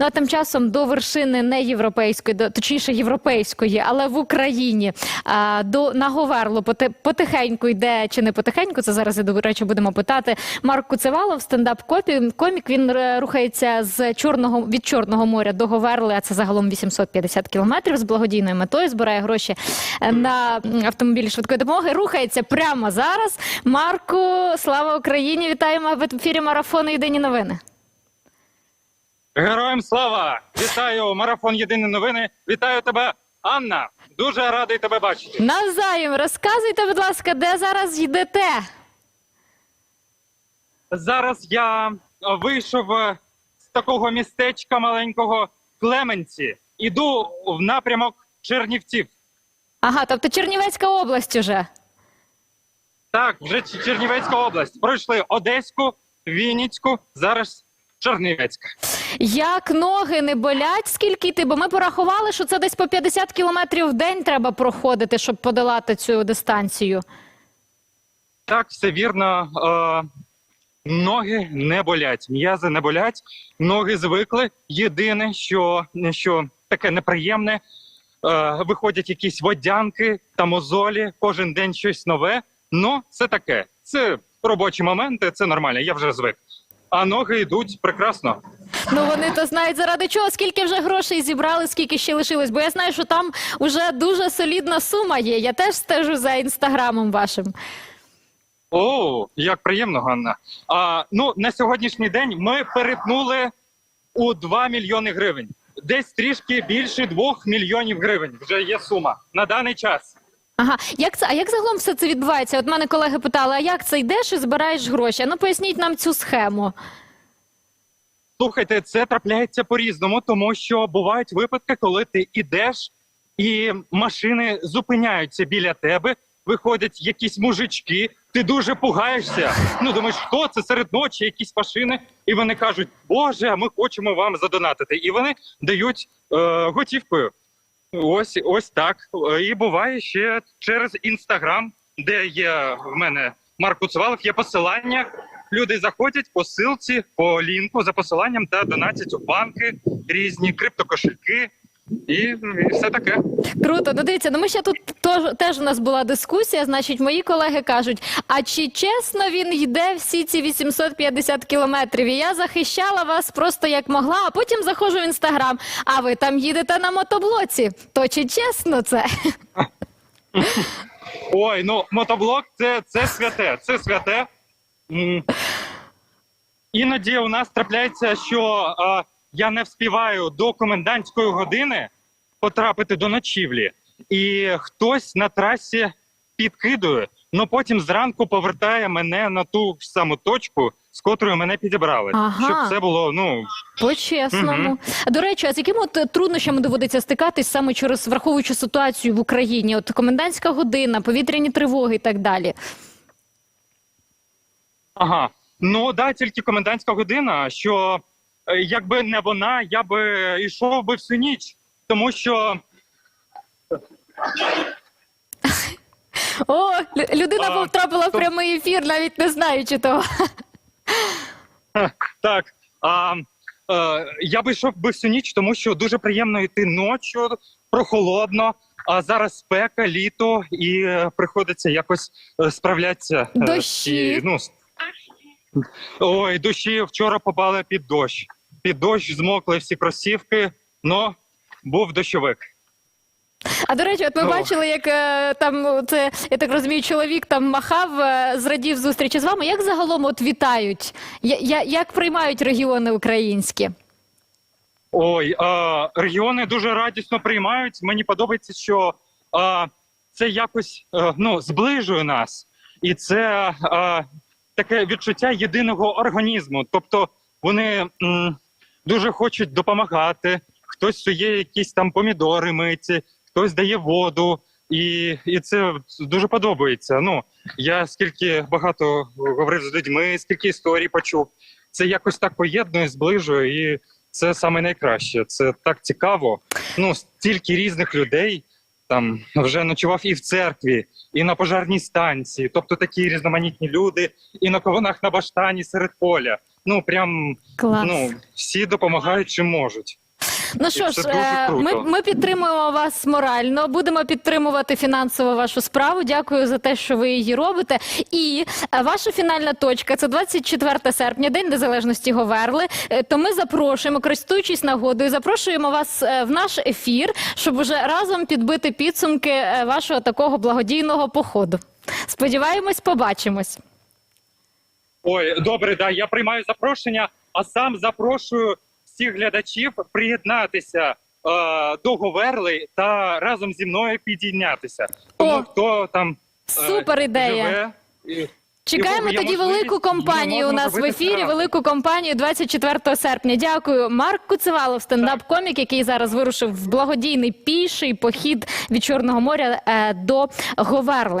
Ну а тим часом до вершини не європейської, до точніше європейської, але в Україні а, до на Говерло поти- потихеньку йде чи не потихеньку. Це зараз до речі будемо питати. Марк Куцевалов, стендап комік. Він е, рухається з чорного від Чорного моря до Говерли. А це загалом 850 кілометрів з благодійною метою. Збирає гроші е, на автомобілі швидкої допомоги. Рухається прямо зараз. Марку, слава Україні! Вітаємо в ефірі марафону Єдині новини. Героям слава! Вітаю! Марафон Єдині новини. Вітаю тебе, Анна. Дуже радий тебе бачити. Навзаєм, розказуйте, будь ласка, де зараз йдете? Зараз я вийшов з такого містечка маленького Клеменці. Іду в напрямок Чернівців. Ага, тобто Чернівецька область уже. Так, вже Чернівецька область. Пройшли Одеську, Вінницьку, зараз Чернівецька. Як ноги не болять, скільки йти? Бо ми порахували, що це десь по 50 кілометрів в день треба проходити, щоб подолати цю дистанцію. Так, все вірно. Е, ноги не болять, м'язи не болять, ноги звикли. Єдине, що, що таке неприємне, е, виходять якісь водянки та мозолі, кожен день щось нове. Ну, це таке. Це робочі моменти, це нормально, я вже звик. А ноги йдуть прекрасно. Ну вони то знають заради чого, скільки вже грошей зібрали, скільки ще лишилось. Бо я знаю, що там вже дуже солідна сума є. Я теж стежу за інстаграмом вашим. О, як приємно, Ганна. А, ну, на сьогоднішній день ми перетнули у 2 мільйони гривень. Десь трішки більше 2 мільйонів гривень вже є сума на даний час. Ага, як це? А як загалом все це відбувається? От мене колеги питали, а як це йдеш і збираєш гроші? Ну поясніть нам цю схему. Слухайте, це трапляється по-різному, тому що бувають випадки, коли ти ідеш і машини зупиняються біля тебе. Виходять якісь мужички, ти дуже пугаєшся. Ну думаєш, хто це серед ночі, якісь машини, і вони кажуть, Боже, ми хочемо вам задонатити. І вони дають е, готівкою. Ось ось так. Е, І буває ще через інстаграм, де є в мене Марк Куцевалов, є посилання. Люди заходять по силці, по лінку за посиланням та донатять у банки, різні криптокошельки і, і все таке. Круто, ну дивіться, ну ми ще тут тож, теж у нас була дискусія. Значить, мої колеги кажуть: а чи чесно він йде всі ці 850 кілометрів? І я захищала вас просто як могла, а потім заходжу в інстаграм. А ви там їдете на мотоблоці? То чи чесно це? Ой, ну мотоблок це, це святе, це святе. Іноді у нас трапляється, що а, я не вспіваю до комендантської години потрапити до ночівлі, і хтось на трасі підкидує, але потім зранку повертає мене на ту ж саму точку, з котрою мене підібрали. Ага. Щоб це було ну По-чесному. Мгм. А до речі, а з якими от труднощами доводиться стикатись саме через враховуючи ситуацію в Україні? От комендантська година, повітряні тривоги і так далі. Ага. Ну да, тільки комендантська година. Що е, якби не вона, я би йшов би всю ніч, тому що О, людина А, потрапила в прямий ефір, навіть не знаючи того. так. А, е, я би йшов би всю ніч, тому що дуже приємно йти ночі, прохолодно. А зараз спека, літо, і е, приходиться якось е, справлятися. е, Дощі. цією, ну, ой, дощі вчора попали під дощ. Під дощ змокли всі кросівки, но був дощовик. А до речі, от ми Ох. бачили, як е, там це я так розумію, чоловік там махав, е, зрадів зустрічі з вами. Як загалом от вітають? Я, я, як приймають регіони українські? Ой, а, регіони дуже радісно приймають. Мені подобається, що а, це якось а, ну, зближує нас, і це а, таке відчуття єдиного організму. Тобто вони м, дуже хочуть допомагати. Хтось сує якісь там помідори миті, хтось дає воду, і, і це дуже подобається. Ну я скільки багато говорив з людьми, скільки історій почув. Це якось так поєднує, зближує і. Це саме найкраще. Це так цікаво. Ну, стільки різних людей там вже ночував і в церкві, і на пожарній станції. Тобто такі різноманітні люди, і на кованах на баштані серед поля. Ну прям Клас. ну всі допомагають чим можуть. Ну що ж, е, ми, ми підтримуємо вас морально, будемо підтримувати фінансово вашу справу. Дякую за те, що ви її робите. І е, ваша фінальна точка це 24 серпня, День Незалежності Говерли. Е, То ми запрошуємо, користуючись нагодою, запрошуємо вас в наш ефір, щоб уже разом підбити підсумки вашого такого благодійного походу. Сподіваємось, побачимось. Ой, добре, да, я приймаю запрошення, а сам запрошую всіх глядачів приєднатися е, до Говерли та разом зі мною підійнятися. Тому О, хто там е, Супер ідея. живе. і- Чекаємо і є тоді можливість, велику компанію у нас в ефірі. Велику компанію 24 серпня. Дякую. Марк Куцевалов, стендап-комік, який зараз вирушив в благодійний піший похід від Чорного моря е, до Говерли.